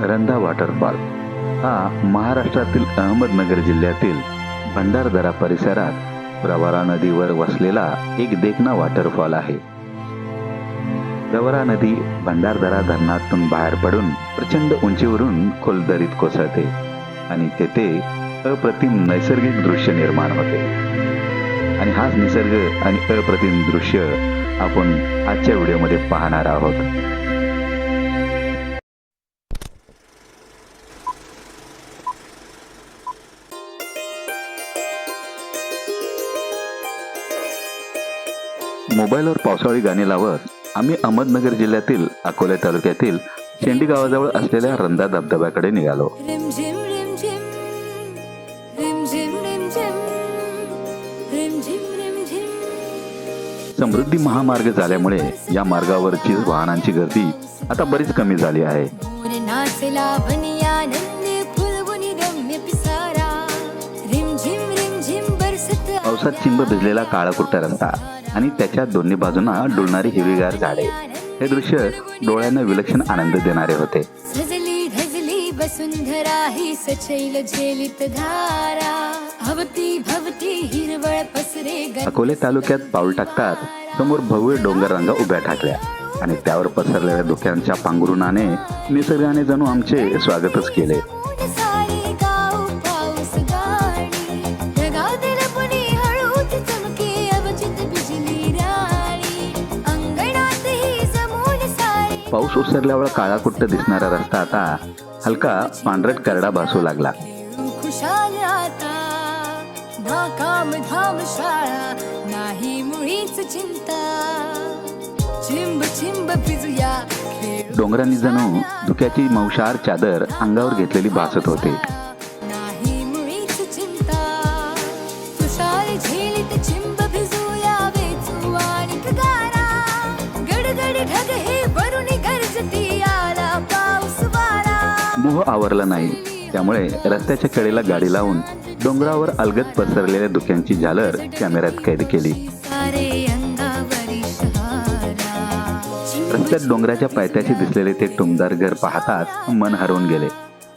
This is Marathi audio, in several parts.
रंधा वॉटरफॉल हा महाराष्ट्रातील अहमदनगर जिल्ह्यातील भंडारदरा परिसरात प्रवरा नदीवर वसलेला एक देखना वॉटरफॉल आहे. प्रवरा नदी भंडारदरा धरणातून बाहेर पडून प्रचंड उंचीवरून खोल दरीत कोसळते आणि तेथे अप्रतिम नैसर्गिक दृश्य निर्माण होते. आणि हाच निसर्ग आणि अप्रतिम दृश्य आपण आजच्या व्हिडिओमध्ये पाहणार आहोत. मोबाईलवर पावसाळी गाणी लावत आम्ही अहमदनगर जिल्ह्यातील अकोले तालुक्यातील शेंडी गावाजवळ असलेल्या रंधा धबधब्याकडे निघालो. समृद्धी महामार्ग झाल्यामुळे या मार्गावरची वाहनांची गर्दी आता बरीच कमी झाली आहे. पावसात चिंब भिजलेला काळा कुट्टा रस्ता आणि त्याच्या दोन्ही बाजूंना डुलणारी हिरवीगार झाडे. हे दृश्य डोळ्यांना विलक्षण आनंद देणारे होते. वसुंधरा ही सचैल झेलित धारा. भवती भवती हिरवळ पसरे अकोले तालुक्यात पाऊल टाकतात समोर भव्य डोंगर रांगा उभ्या ठाकल्या आणि त्यावर पसरलेल्या धुक्यांच्या पांघरुणाने निसर्गाने जणू आमचे स्वागतच केले. पाऊस ओसरल्यावर काळा कुट्ट दिसणारा रस्ता आता? हलका पांढरट करडा भासू लागला. डोंगरांनी जणू धुक्याची मौशार चादर अंगावर घेतलेली भासत होते. मोह आवरला नाही. त्यामुळे रस्त्याच्या कडेला गाडी लावून डोंगरावर अलगत पसरलेल्या धुक्यांची झालर कॅमेऱ्यात कैद केली. रस्त्यात डोंगराच्या पायथ्याशी दिसलेले ते टुमदार घर पाहताच मन हरवून गेले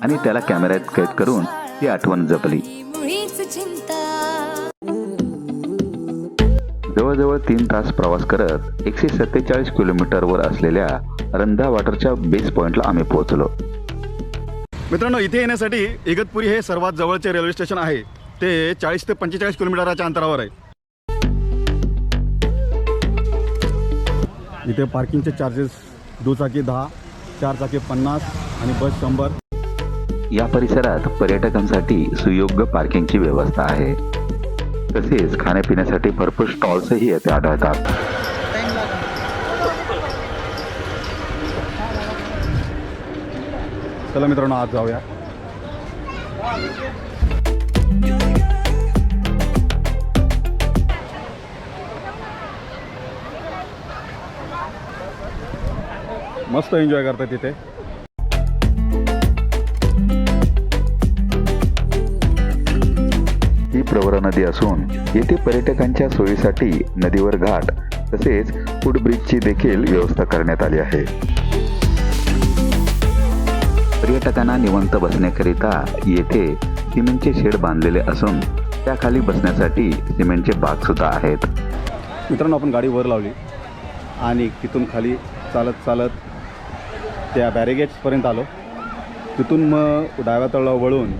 आणि त्याला कॅमेऱ्यात कैद करून ती आठवण जपली. जवळजवळ तीन तास प्रवास करत एकशे सत्तेचाळीस किलोमीटरवर असलेल्या रंधा वॉटरच्या बेस पॉइंटला आम्ही पोहोचलो. मित्रांनो इथे येण्यासाठी इगतपुरी हे सर्वात जवळचे रेल्वे स्टेशन आहे. ते चाळीस ते पंचेचाळीस किलोमीटरच्या अंतरावर आहे. इथे पार्किंगचे चार्जेस दुचाकी दहा चार चाकी पन्नास आणि बस शंभर. या परिसरात पर्यटकांसाठी सुयोग्य पार्किंगची व्यवस्था आहे. तसेच खाण्यापिण्यासाठी भरपूर स्टॉल्सही येथे आढळतात. चला मित्रांनो आज जाऊया. मस्त एन्जॉय करतात तिथे. ही प्रवरा नदी असून येथे पर्यटकांच्या सोयीसाठी नदीवर घाट तसेच फूड ब्रिजची देखील व्यवस्था करण्यात आली आहे. पर्यटकांना निवंत बसण्याकरिता येथे सिमेंटचे शेड बांधलेले असून त्याखाली बसण्यासाठी सिमेंटचे बाग सुद्धा आहेत. मित्रांनो आपण गाडी वर लावली आणि तिथून खाली चालत चालत त्या बॅरिगेट्सपर्यंत आलो. तिथून मग डाव्या तळला वळून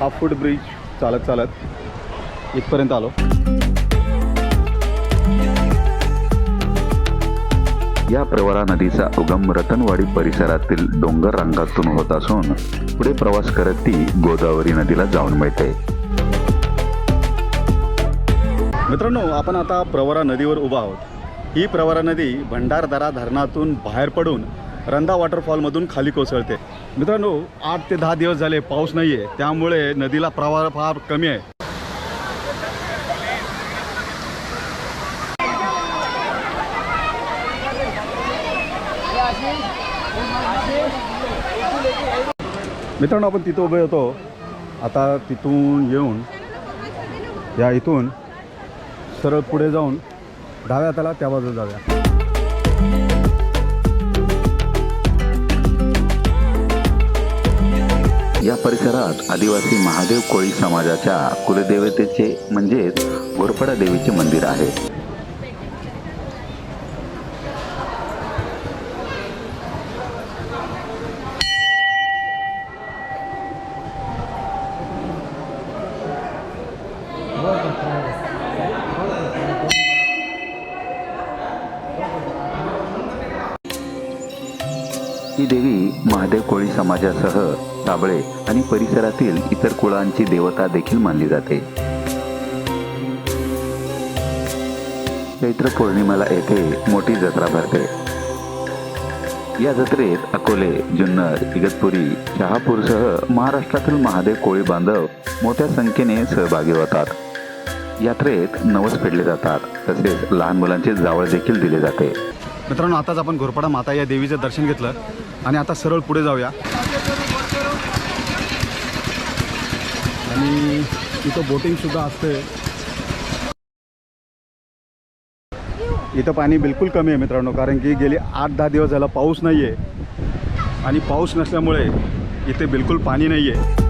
हाफ फूट ब्रिज चालत चालत इथपर्यंत आलो. या प्रवरा नदीचा उगम रतनवाडी परिसरातील डोंगर रांगातून होत असून पुढे प्रवास करत ती गोदावरी नदीला जाऊन मिळते. मित्रांनो आपण आता प्रवरा नदीवर उभा आहोत. ही प्रवरा नदी भंडारदरा धरणातून बाहेर पडून रंदा वॉटरफॉलमधून खाली कोसळते. मित्रांनो आठ ते दहा दिवस झाले पाऊस नाही आहे त्यामुळे नदीला प्रवाह फार कमी आहे. मित्रांनो आपण तिथं उभे होतो. आता तिथून येऊन या इथून सरळ पुढे जाऊन डाव्या त्याला त्या बाजूला जाऊया. या परिसरात आदिवासी महादेव कोळी समाजाच्या कुलदेवतेचे म्हणजेच घोरपडा देवीचे मंदिर आहे. कोळी ताबळे साबळे आणि परिसरातील इतर कुळांची देवता देखील मानली जाते. चैत्र पौर्णिमेला येथे मोठी जत्रा भरते. या जत्रेत अकोले जुन्नर इगतपुरी शहापूरसह महाराष्ट्रातील महादेव कोळी बांधव मोठ्या संख्येने सहभागी होतात. यात्रेत नवस फेडले जातात तसेच लहान मुलांचे जावळ देखील दिले जाते. मित्रांनो आताच आपण घोरपाडा माता या देवीचं दर्शन घेतलं आणि आता सरळ पुढे जाऊया. आणि इथं बोटिंगसुद्धा असते इथं पाणी बिलकुल कमी आहे मित्रांनो कारण की गेली आठ दहा दिवस झाला पाऊस नाही आहे आणि पाऊस नसल्यामुळे इथे बिलकुल पाणी नाही आहे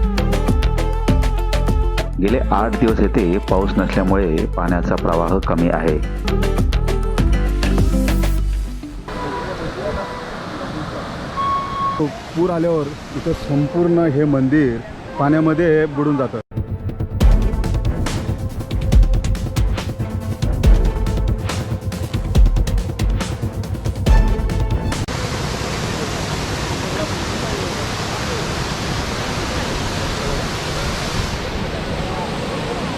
गेले आठ दिवस येथे पाऊस नसल्यामुळे पाण्याचा प्रवाह कमी आहे. तो पूर आल्यावर इथं संपूर्ण हे मंदिर पाण्यामध्ये बुडून जातं.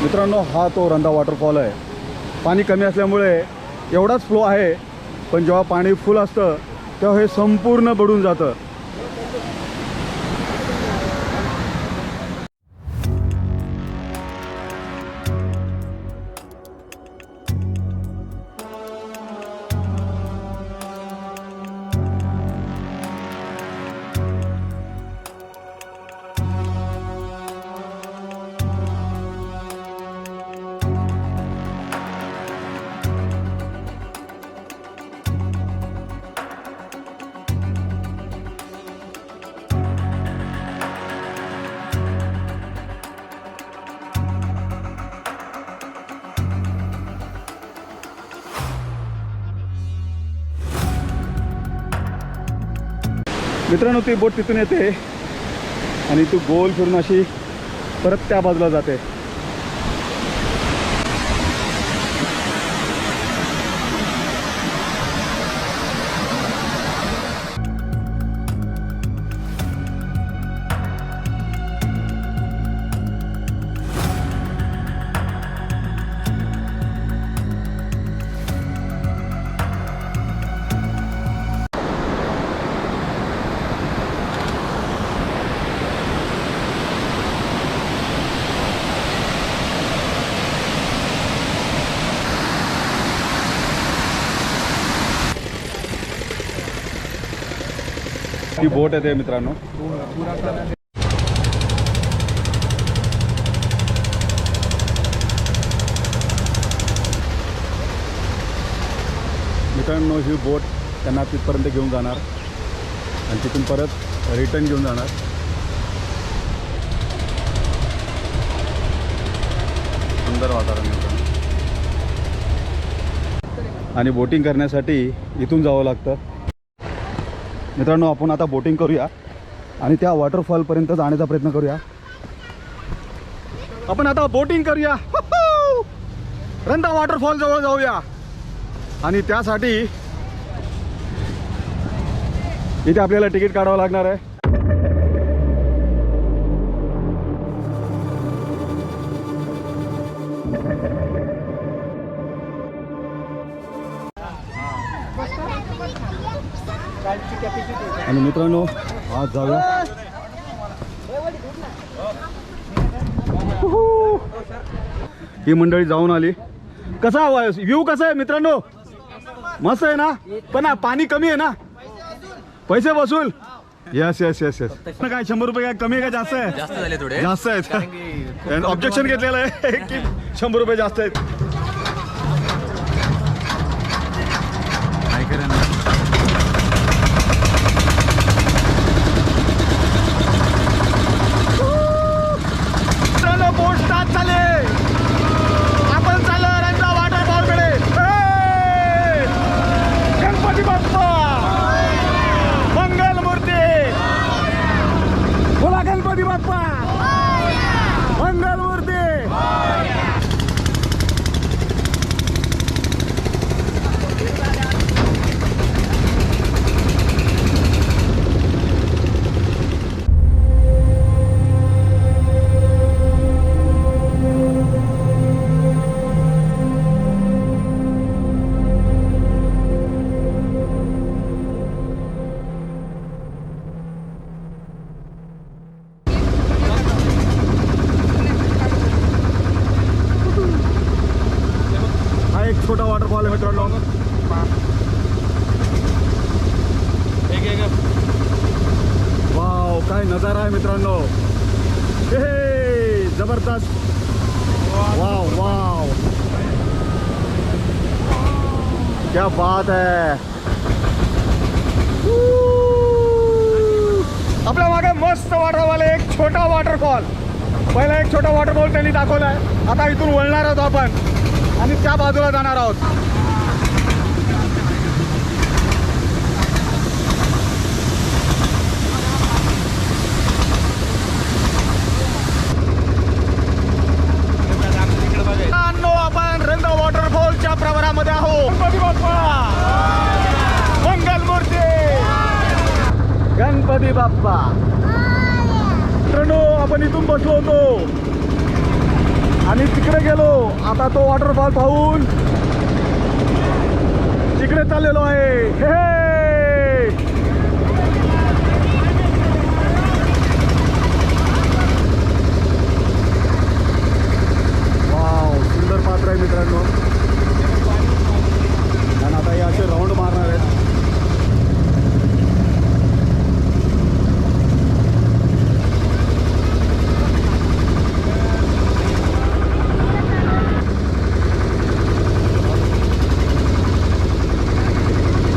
मित्रांनो हा तो रंधा वॉटरफॉल आहे. पाणी कमी असल्यामुळे एवढाच फ्लो आहे पण जेव्हा पाणी फुल असतं तेव्हा हे संपूर्ण बुडून जातं. मित्रांनो ती बोट तिथून येते. आणि तू गोल फिरून अशी परत त्या बाजूला जाते. ही बोट येते मित्रांनो. मित्रांनो ही बोट त्यांना तिथपर्यंत घेऊन जाणार. आणि तिथून परत रिटर्न घेऊन जाणार. सुंदर वातावरण आणि बोटिंग करण्यासाठी इथून जावं लागतं. मित्रांनो आपण आता बोटिंग करूया आणि त्या वॉटरफॉलपर्यंत जाण्याचा प्रयत्न करूया. आपण आता बोटिंग करूया. हुहू! रंधा वॉटरफॉल जवळ जाऊया. आणि त्यासाठी इथे आपल्याला तिकीट काढावं लागणार आहे. आणि मित्रांनो आज जाऊया. ही मंडळी जाऊन आली. कसा व्ह्यू कसा आहे मित्रांनो? मस्त आहे ना? पण पाणी कमी आहे ना? पैसे वसूल. यस यस यस यस काय शंभर रुपये काय कमी आहे का जास्त आहे? जास्त आहेत. ऑब्जेक्शन घेतलेलं आहे की शंभर रुपये जास्त आहेत? क्या बात है। आपल्या मागे मस्त वॉटरफॉल एक छोटा वॉटरफॉल पहिला एक छोटा वॉटरफॉल त्यांनी दाखवला आहे आता इथून वळणार आहोत आपण. आणि त्या बाजूला जाणार आहोत मित्रांनो, आपण रंग वॉटरफॉलच्या प्रवारामध्ये आहोत गणपती बाप्पा मंगल मूर्ती गणपती बाप्पा. मित्रांनो आपण इथून बसलो होतो. आणि तिकडे गेलो. आता तो वॉटरफॉल पाहून तिकडे चाललेलो आहे. हे हे. वाव सुंदर पात्र आहे मित्रांनो आणि आता हे असे राऊंड मारणार आहेत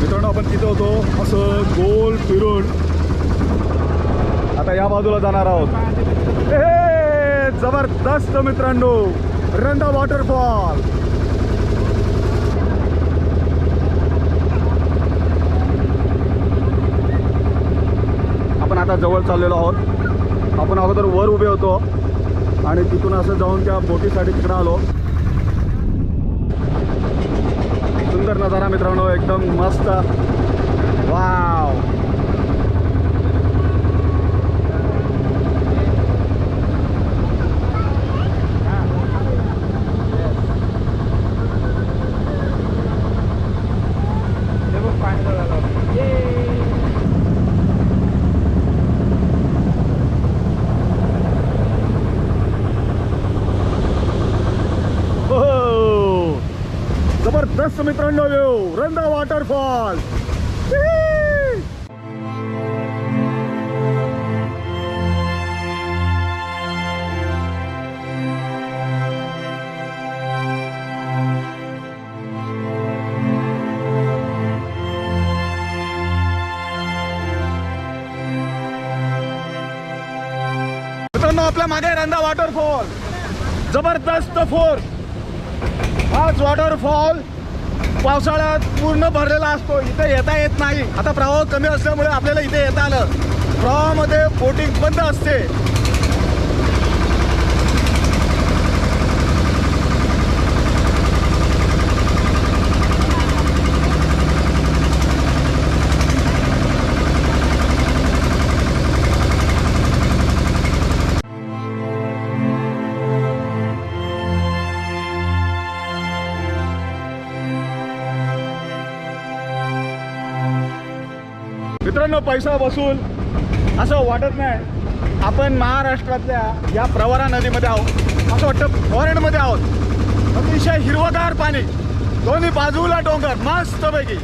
मित्रांनो आपण तिथे होतो असं गोल फिरून आता या बाजूला जाणार आहोत. ए, जबरदस्त मित्रांनो रंदा वॉटरफॉल. आपण आता जवळ चाललेलो आहोत. आपण अगोदर वर उभे होतो आणि तिथून असं जाऊन त्या बोटीसाठी तिकडे आलो. सुंदर नजारा मित्रांनो एकदम मस्त. वा हो जबरदस्त मित्रांनो व्यू रंदा वॉटरफॉल आपल्या मागे रंदा वॉटरफॉल जबरदस्त फोर. हाच वॉटरफॉल पावसाळ्यात पूर्ण भरलेला असतो. इथे येता येत नाही. आता प्रवाह कमी असल्यामुळे आपल्याला इथे येता आलं. प्रवाहामध्ये बोटिंग बंद असते. मित्रांनो पैसा बसून असं वाटत नाही. आपण महाराष्ट्रातल्या या प्रवरा नदीमध्ये आहोत. असं वाटतं फॉरेनमध्ये आहोत. अतिशय हिरवगार पाणी. दोन्ही बाजूला डोंगर मस्तपैकी.